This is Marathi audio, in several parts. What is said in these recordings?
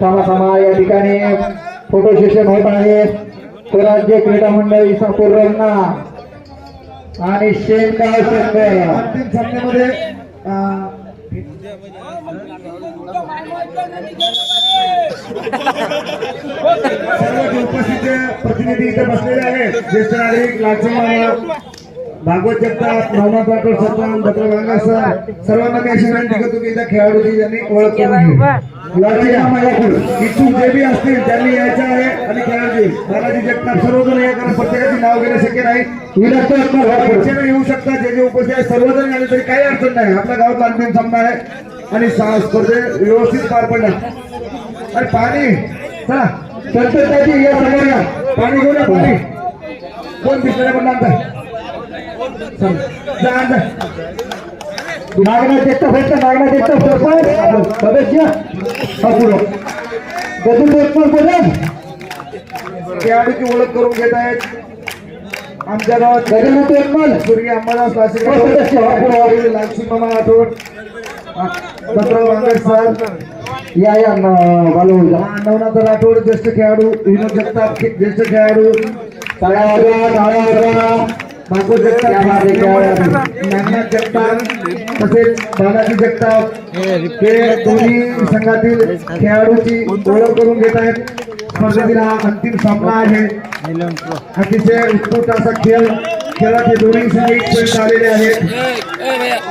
थांबा या ठिकाणी फोटो सेशन होत आहे. स्वराज्य क्रीडा मंडळ इसापूर रंगा आणि शेनगाव संघ अंतिम सामन्यामध्ये सर्व उपस्थित प्रतिनिधी इथे बसलेले आहेत. ज्येष्ठ नागरिक लालसिंग भागवत जगताप नवनाथ राठोड सरपंच डॉक्टर सर सर्वांना मी अशी विनंती करतो की इथं खेळाडू यांनी ओळख करून घ्यावी. इच्छुक जे बी असतील त्यांनी यायचं आहे आणि खेळाडू बालाजी जगताप सर्वजण या कारण प्रत्येकाचे नाव घेणं शक्य नाही. विनंती इच्छेने येऊ शकतात जे जे उपस्थित आहेत सर्वजण आले तरी काही अडचण नाही. आपल्या गावात अंतिम सामना आहे आणि स्पर्धे व्यवस्थित पार पडल्या. अरे पाणी चला संतताची या सगळ्यांना. पाणी घेऊन ना पाणी. कोण दिसलेलं पण आता आणता. नागनाथ जगताप आहेत का नागनाथ जगताप सरपंच सदस्य अपूर्व गजून देखभाल बोला खेळाडूची ओळख करून घेत आहेत. आमच्या गावात गजून देखभाल स्वर्गीय अंबादास हो, सदस्य, लासिंग लालसिंग मामा राठोड डॉक्टर वांगड सर. या या न- बालू जा. नवनाथ राठोड ज्येष्ठ खेळाडू विनोद जगताप ज्येष्ठ खेळाडू. टाळ्या टाळ्या मागे जगताप. नागनाथ जगताप. तसेच बालाजी जगताप हे दोन्ही संघातील खेळाडूची ओळख करून घेत आहेत. स्पर्धेतील हा अंतिम सामना आहे. अतिशय उत्कृष्ट असा खेळ खेळात हे दोन्ही संघ इथपर्यंत आलेले आहेत.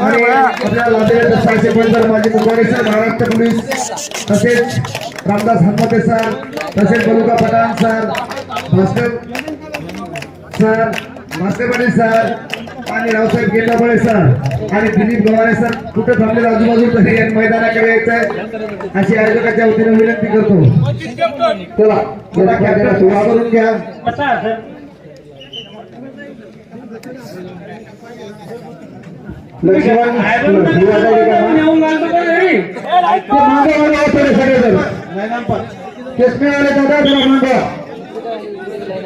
आणि आपल्या लादेर सहाशे पंधरा माजी मुखाडे महाराष्ट्र पोलीस तसेच रामदास हनुमते सर तसेच Baluka Pathan sir Bhaskar sir Bhaskar Patil sir आणि रावसाहेब गेंदाबळे सर. आणि दिलीप गवारे सर कुठे थांबले आजूबाजू तरी मैदानाकडे यायचंय अशी आयोजकाच्या वतीने विनंती करतो. चला थोडा घ्या.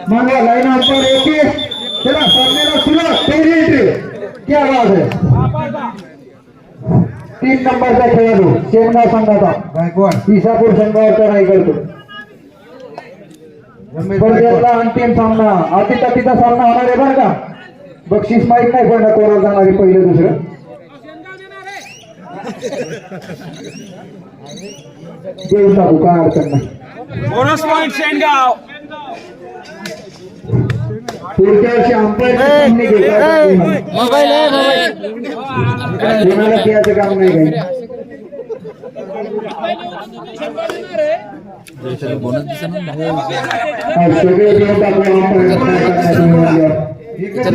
मांगा लाइन आप एक क्या बात है. तीन नंबरचा खेळाडू शेमगाव संघाचा गायकवाड इसापूर संघावर चढाई करतो स्पर्धेतला अंतिम सामना अतितटीचा सामना होणार आहे बरं का बक्षीस माहित नाही पण कोणाला जाणार आहे पहिलं दुसरं देऊ टाकू काय अडचण नाही बोनस पॉइंट पुढच्या वर्षी अंपायर कोणाला खेळायचं काम नाही काही.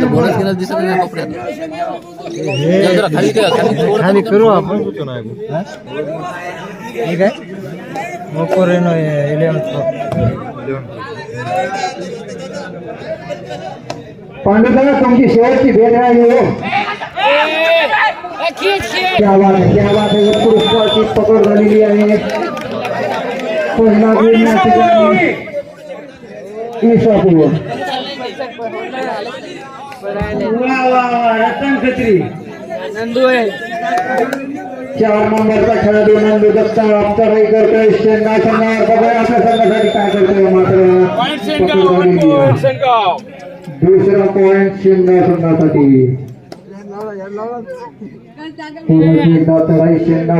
बोनस दिसत जरा खाली ठेवा, खाली थोडं- खाली करू आपण. ठीक आहे ओप्पो रेनो इलेवन पांडुरंगा तुमची शेवटची भेट आहे हो. पकड झालेली आहे पहिला गुण या चार नंबरचा खेळाडू नंदू दत्ता चढाई करतोय शेंगा संघावर बघूया आपल्या संघासाठी काय करतोय मात्र दुसरा पॉइंट शेंगा संघासाठी. पूर्वी दाताबाई शेंडा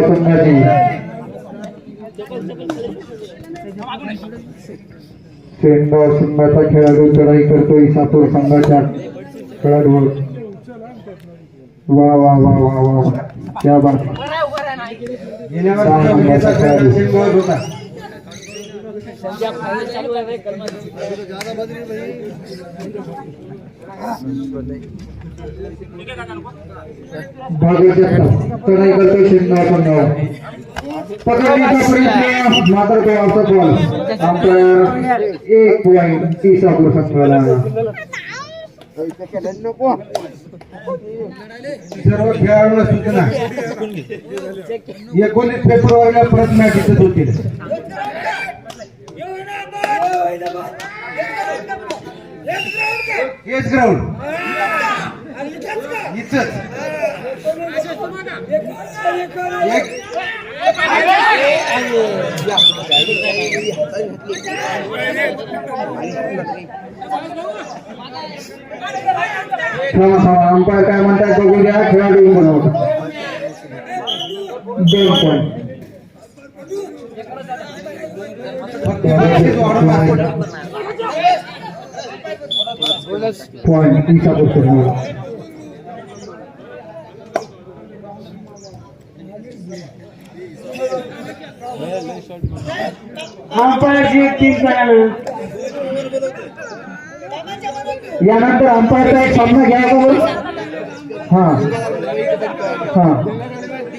चढाई करतो इसापूर संध्या फाइनल चालू है भाई कल ज़्यादा बज रही भाई भाग्यजप कड़ाई करते शिंदा पंडव पकडण्याचा प्रयत्न मात्र तो असफल अंपायर एक पॉइंट ईसापूर संघाला सर्व खेळाडूंना सूचना एकोणीस फेब्रुवारीला परत मॅच इथं होतील हेच ग्राउंड इथंच. अंपायर काय म्हणतात बघू द्या खेळाडू बनवतो. दोन पॉईंट पॉईंट तिचा पुस्तक अंपायरची तीन जणांना यानंतर अंपायरचा एक सामना घ्या का बरं? हा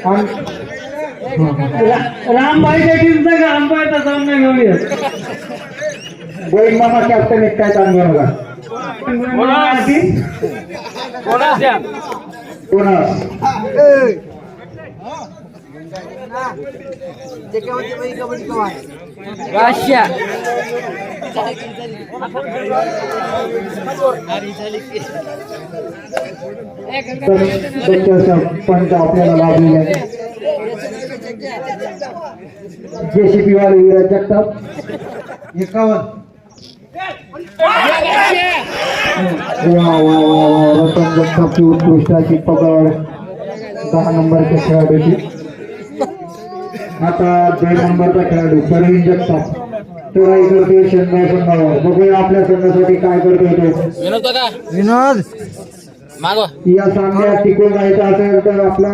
हा हा. टीमचा का अंपायरचा सामना घेऊया गोविंद मामा कॅप्टन एक काय चांगलं बघा Bonus ya. कोणास पंच आपल्याला लाभलेले जेसीपी वाले विराज जगताप. एकावन्न. वा वा वा वा रतन जगतापची उत्कृष्टाची पकड. दहा नंबरच्या खेळाडूची. आता दोन नंबरचा खेळाडू परवीन जगताप. तोडाई करतोय शंभर संघावर बघूया आपल्या संघासाठी काय करतोय तो. विनोद या सामन्यात टिकून राहायचं असेल तर आपला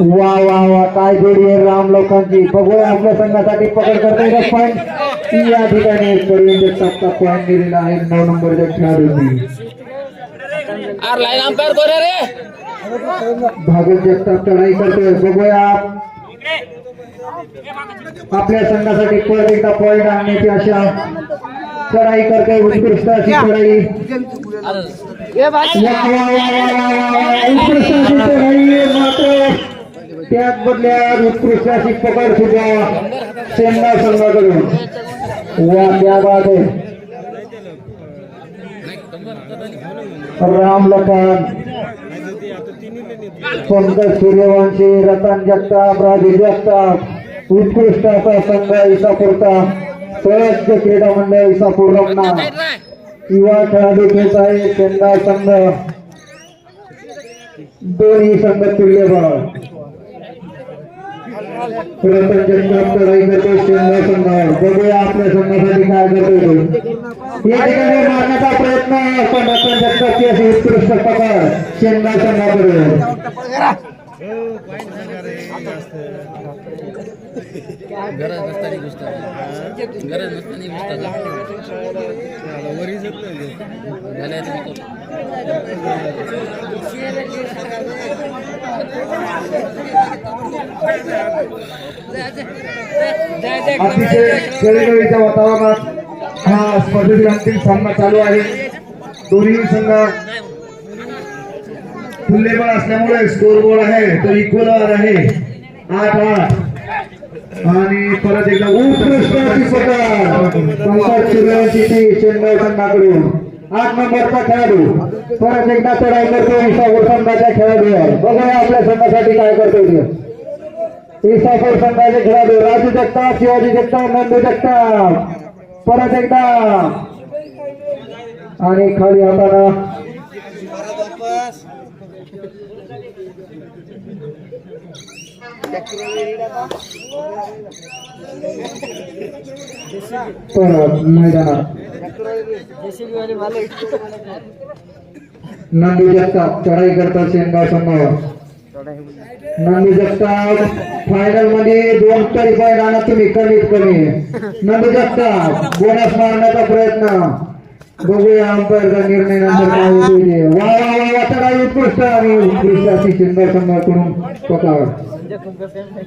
वा वा वा काय जोडी आहे राम लोकांची? बघूया आपल्या संघासाठी पकड करता येईल पॉईंट या ठिकाणी परवीन जगतापचा पॉईंट दिलेला आहे नऊ नंबरच्या खेळाडूंनी. भागवत जगताप चढाई करतोय. बघूया. आपल्या संघासाठी परत एकदा पॉईंट आणण्याची आशा. चढाई करतोय उत्कृष्ट अशी चढाई. उत्कृष्ट अशी चढाई मात्र त्याच बदल्यात उत्कृष्ट अशी पकड सुद्धा संघाकडून. राम लखन. सूर्यवंशी, रतन जगताप, राजू जगताप. उत्कृष्ट असा संघ इसापूरचा. स्वयंच क्रीडा मंडळ इसापूर रमणा युवा खेळाडू खेळत आहे शेंगा संघ. दोन्ही संघ तुल्यबळ रतन करतो शेंगा संघावर बघूया आपल्या संघासाठी काय करतो या ठिकाणी मारण्याचा प्रयत्न पण अशी उत्कृष्ट पकड शेंगा संघाकडे गरज नसताना गोष्ट गरज नसताना गोष्ट झाल्या अतिशय खेळीमेळीच्या वातावरणात हा स्पर्धेतील अंतिम सामना चालू आहे. दोन्ही संघ फुल्लेबळ असल्यामुळे स्कोर बोर्ड आहे तो इक्वल आहे. आठ आठ. आणि परत एकदा उत्कृष्टाची पकड पंकज चेन्नई संघाकडून. आठ नंबरचा खेळाडू. परत एकदा चढाई करतो ईसापूर संघाच्या खेळाडूवर. बघूया आपल्या संघासाठी काय करतो ईसापूर संघाचे खेळाडू राजू जगताप शिवाजी जगताप नंदू जगताप. परत एकदा. आणि खाली हाताना परत मैदानात नंदी जगताप चढाई करतात शेनगाव संघावर नंदी जगताप फायनलमध्ये दोन तरी पॉईंट आणा तुम्ही कमीत कमी नंदी जगताप बोनस मारण्याचा प्रयत्न बघूया अंपायरचा निर्णय नंतर काय होतो वा वा वा वा चढाई उत्कृष्ट आणि उत्कृष्ट अशी शेनगाव संघाकडून Já comprou sempre.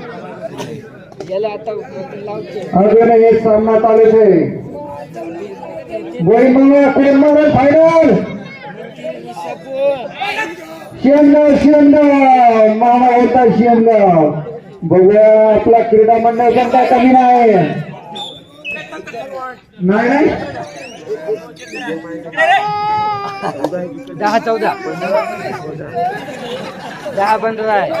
अजून एक सामना चालूच आहे. गोळीमंगळ कुडमंगळ फायनल शिवगाव शिवगाव मामा होता शिवगाव बघूया आपला क्रीडा मंडळ पण काय कमी नाही. नाही नाही. दहा चौदा. दहा पंधरा आहे.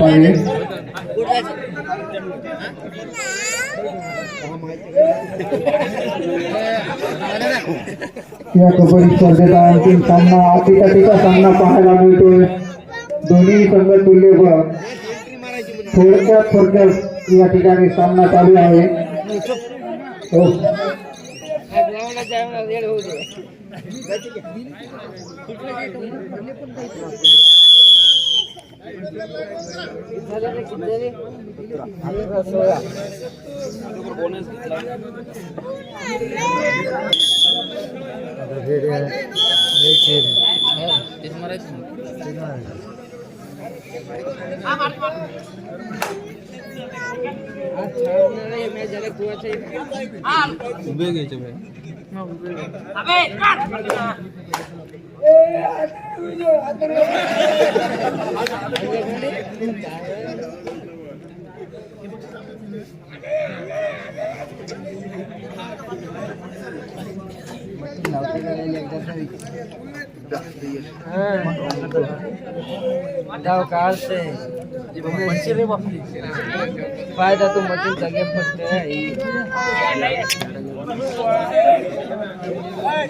পায় अंतिम सामना अतिका तिका सामना संघ थोडक्यात थोडक्यात या ठिकाणी सामना चालू आहे. ডুবে গেছে ভাই। আবে से। फ़ायदा तो मज़े जगे फटते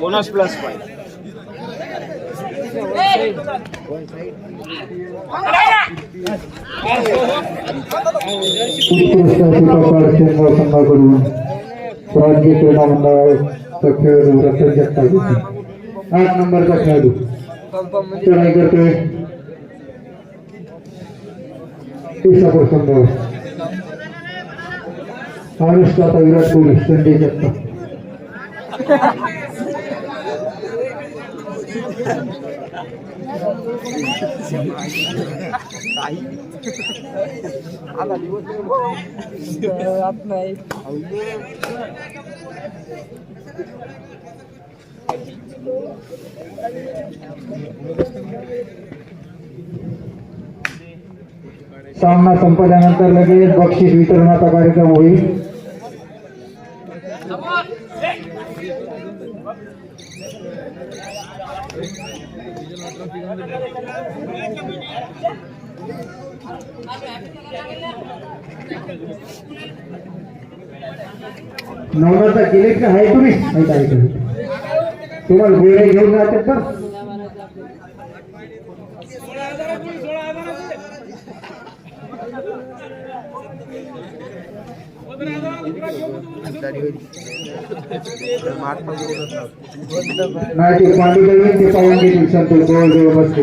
बोनस प्लस उत्कृष्ट संघाकडून राज्य मंडळाचा खेळाडू रतन जगताप. आठ नंबरचा खेळाडू चढाई करतोय ईसापूर संघ अनुष्काचा विराट कोहली संजय जगताप आत नाही सामना संपल्यानंतर लगेच बक्षीस वितरणाचा कार्यक्रम होईल. नवनाथा गेले का आहे तुम्ही? ऐका ऐका तुम्हाला गोळे घेऊन जातात का नाही ते पाणी घेऊन ते पाहून घेतील संतोष जवळ जवळ बसते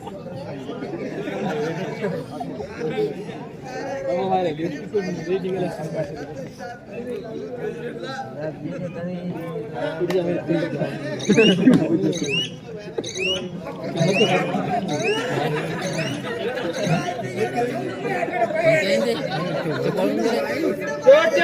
ఓకే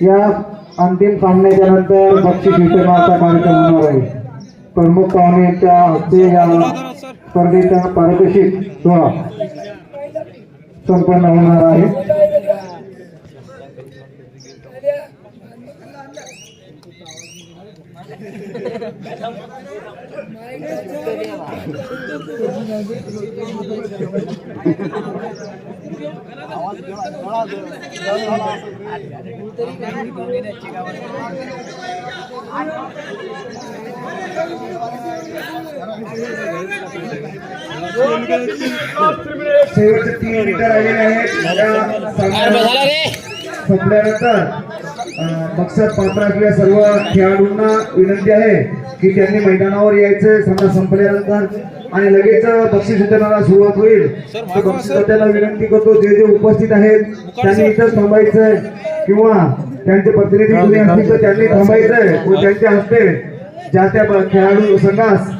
या अंतिम सामन्याच्या नंतर कार्यक्रम प्रमुख यांच्या हस्ते स्पर्धेचा पारितोषिक सोहळा संपन्न होणार आहे. शेवटचे तीन आहेत संपल्यानंतर पात्र असलेल्या सर्व खेळाडूंना विनंती आहे की त्यांनी मैदानावर यायचं सामना संपल्यानंतर आणि लगेच बक्षीस वितरणाला सुरुवात होईल. बक्षीसदात्याला विनंती करतो जे जे उपस्थित आहेत त्यांनी इथंच थांबायचंय. किंवा त्यांचे प्रतिनिधी कोणी असतील तर त्यांनी थांबायचंय. व त्यांच्या हस्ते ज्या त्या खेळाडू संघास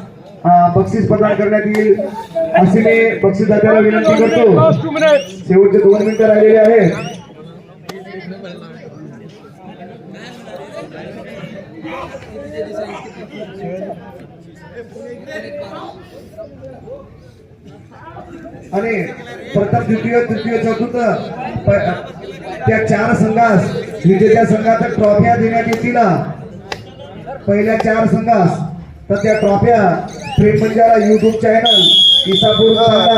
बक्षीस प्रदान करण्यात येईल अशी मी बक्षीसदात्याला विनंती करतो. शेवटचे दोन मिनिटं राहिलेले आहेत. आणि प्रथम द्वितीय तृतीय चतुर्थ त्या चार संघास विजेत्या संघात ट्रॉफ्या देण्यात येतील. पहिल्या चार संघास तर त्या ट्रॉफ्या प्रेम मंजारा युट्यूब चॅनल इसापूर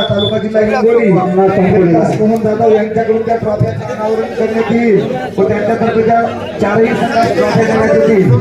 तालुका जिल्हा हिंगोली मोहन जाधव यांच्याकडून त्या ट्रॉफ्याचे अनावरण करण्यात येईल. व त्यांच्यातर्फे त्या चारही संघात ट्रॉफ्या देण्यात येतील.